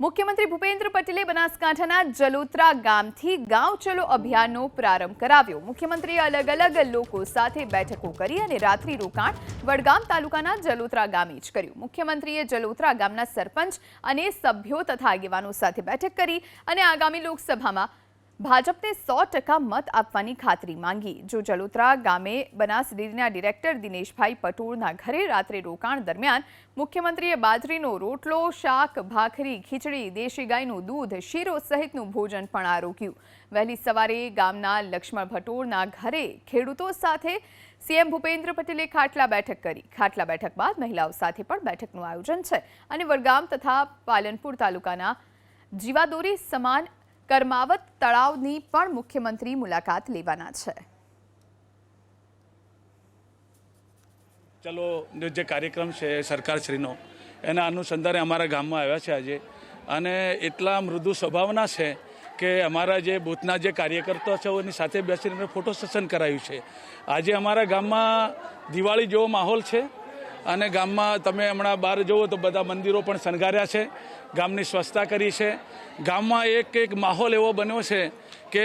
મુખ્યમંત્રી ભૂપેન્દ્ર પટેલે બનાસકાંઠાના જલોત્રા ગામથી ગાંવ ચલો અભિયાનનો પ્રારંભ કરાવ્યો. મુખ્યમંત્રીએ અલગ અલગ લોકો સાથે બેઠકો કરી અને રાત્રિ રોકાણ વડગામ તાલુકાના જલોત્રા ગામે જ કર્યું. મુખ્યમંત્રીએ જલોત્રા ગામના સરપંચ અને સભ્યો તથા આગેવાનો સાથે બેઠક કરી અને આગામી લોકસભામાં ભાજપને સો ટકા મત આપવાની ખાતરી માંગી. જો જલોત્રા ગામે બનાસ ડેરીના ડિરેક્ટર દિનેશભાઈ પટોળના ઘરે રાત્રે રોકાણ દરમિયાન મુખ્યમંત્રીએ બાજરીનો રોટલો, શાક, ભાખરી, ખીચડી, દેશી ગાયનું દૂધ, શીરો સહિતનું ભોજન પણ આરોગ્યું. વહેલી સવારે ગામના લક્ષ્મણ ભટોળના ઘરે ખેડૂતો સાથે સીએમ ભૂપેન્દ્ર પટેલે ખાટલા બેઠક કરી. ખાટલા બેઠક બાદ મહિલાઓ સાથે પણ બેઠકનું આયોજન છે. અને વડગામ તથા પાલનપુર તાલુકાના જીવાદોરી સમાન કર્માવત તળાવની પણ મુખ્યમંત્રી મુલાકાત લેવાના છે. ચલો, જે કાર્યક્રમ છે સરકારશ્રીનો, એના અનુસંધાને અમારા ગામમાં આવ્યા છે આજે. અને એટલા મૃદુ સ્વભાવના છે કે અમારા જે બૂથના જે કાર્યકર્તાઓ છે, એની સાથે બેસીને ફોટો સેશન કરાયું છે. આજે અમારા ગામમાં દિવાળી જેવો માહોલ છે. અને ગામમાં તમે હમણાં બહાર જુઓ તો બધા મંદિરો પણ શણગાર્યા છે, ગામની સ્વચ્છતા કરી છે. ગામમાં એક એક માહોલ એવો બન્યો છે કે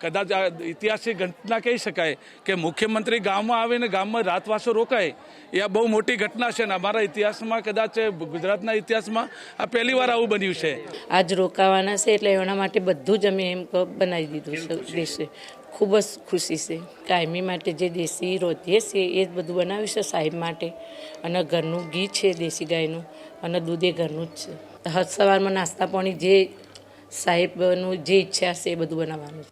કદાચ આ ઐતિહાસિક ઘટના કહી શકાય કે મુખ્યમંત્રી ગામમાં આવીને ગામમાં રાતવાસો રોકાય, એ આ બહુ મોટી ઘટના છે ને અમારા ઇતિહાસમાં કદાચ ગુજરાતના ઇતિહાસમાં આ પહેલી વાર આવું બન્યું છે. આજ રોકાવાના છે એટલે એના માટે બધું જ અમે એમ બનાવી દીધું છે, દેશે. ખૂબ જ ખુશી છે. કાયમી માટે જે દેશી રોધીએ છે એ જ બધું બનાવ્યું છે સાહેબ માટે. અને ઘરનું ઘી છે, દેશી ગાયનું. અને દૂધ એ ઘરનું જ છે. હદ સવારમાં નાસ્તા પાણી જે સાહેબનું જે ઈચ્છા છે એ બધું બનાવવાનું છે.